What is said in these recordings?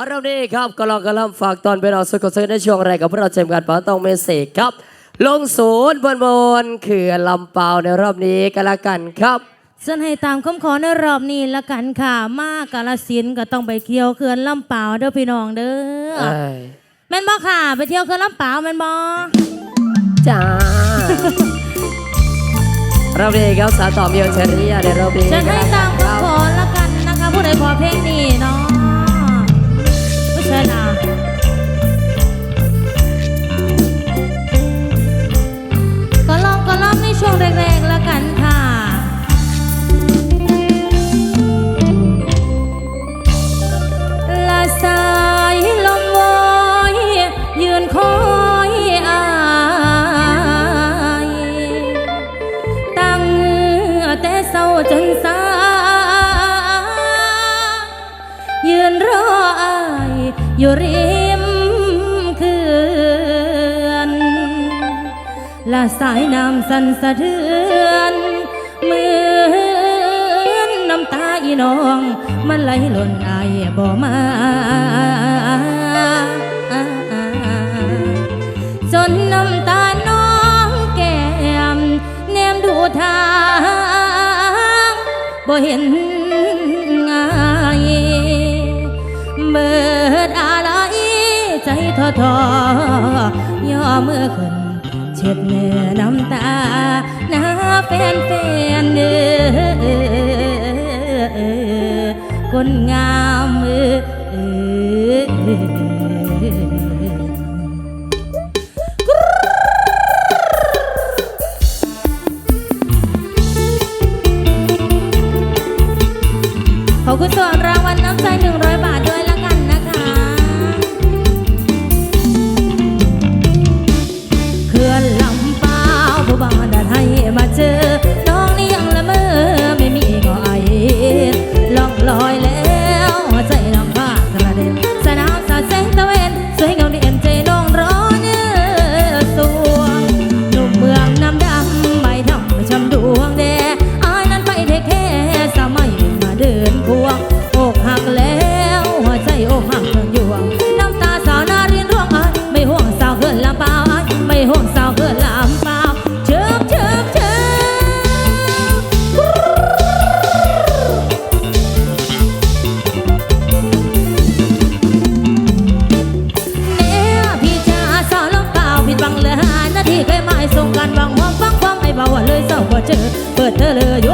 เอาเรื่องนี้ครับก็ลองกระลำฝากตอนเป็นเอาสุกซื้อในช่วงแรกกับพวกเราเจมกันป้าต้องเมสเซครับ ลงศูนย์บนบนคือลำเปล่าในรอบนี้กันละกันครับส่วนให้ตามคำขอในรอบนี้ละกันค่ะ มากกาลสินก็ต้องไปเที่ยวเขื่อนลำเปล่าเด้อพี่น้องเด้อแม่นบอค่ะ ไปเที่ยวเขื่อนลำเปล่าแม่นบอจ้าเราเองครับสาต่อมิวเชอรี่ในรอบนี้ฉันให้ตามคำขอละกันนะคะ ผู้ใดขอเพลงนี้เนาะ 在呢 อยู่ริมเขื่อนและสายน้ำสั่นสะเทือนเหมือนน้ำตาอีน้อง มันไหลหล่นไอบ่มาจนน้ำตาน้องแก้มเนมดูทางบ่เห็นไงเมื่อ ทอย่อเมื่อคืนเช็ดเนื้อน้ำตาหน้าแฟนแฟนเด้อคนงามเออ เจอ เปิดเธอเลย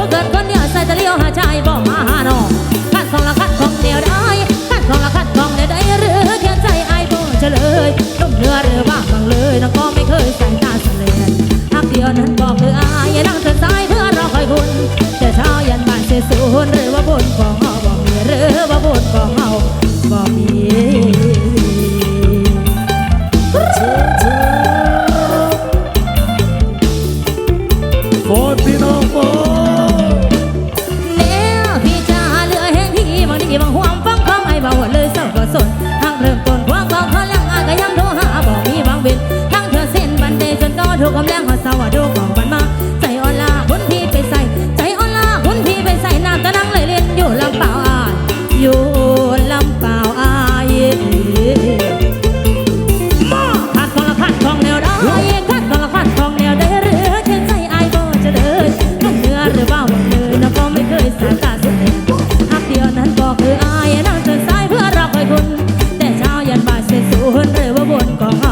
นหรือว่าบนก็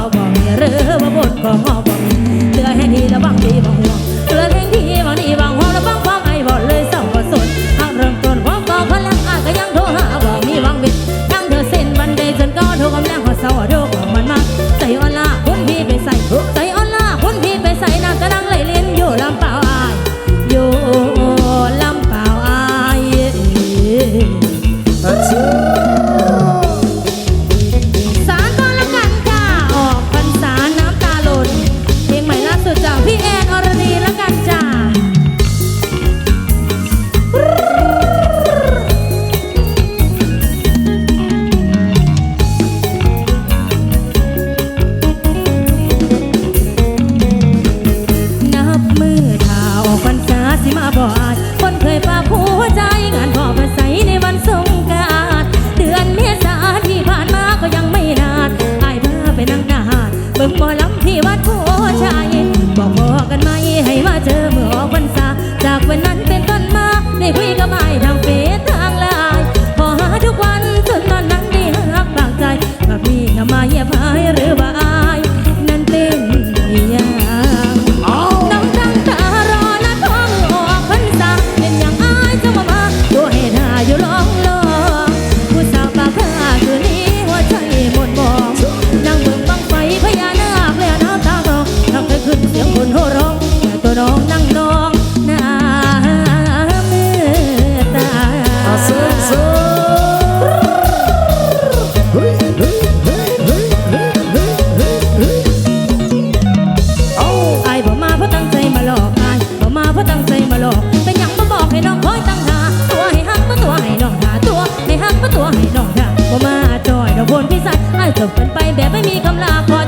จบกันไปแบบไม่มีคำลาขอ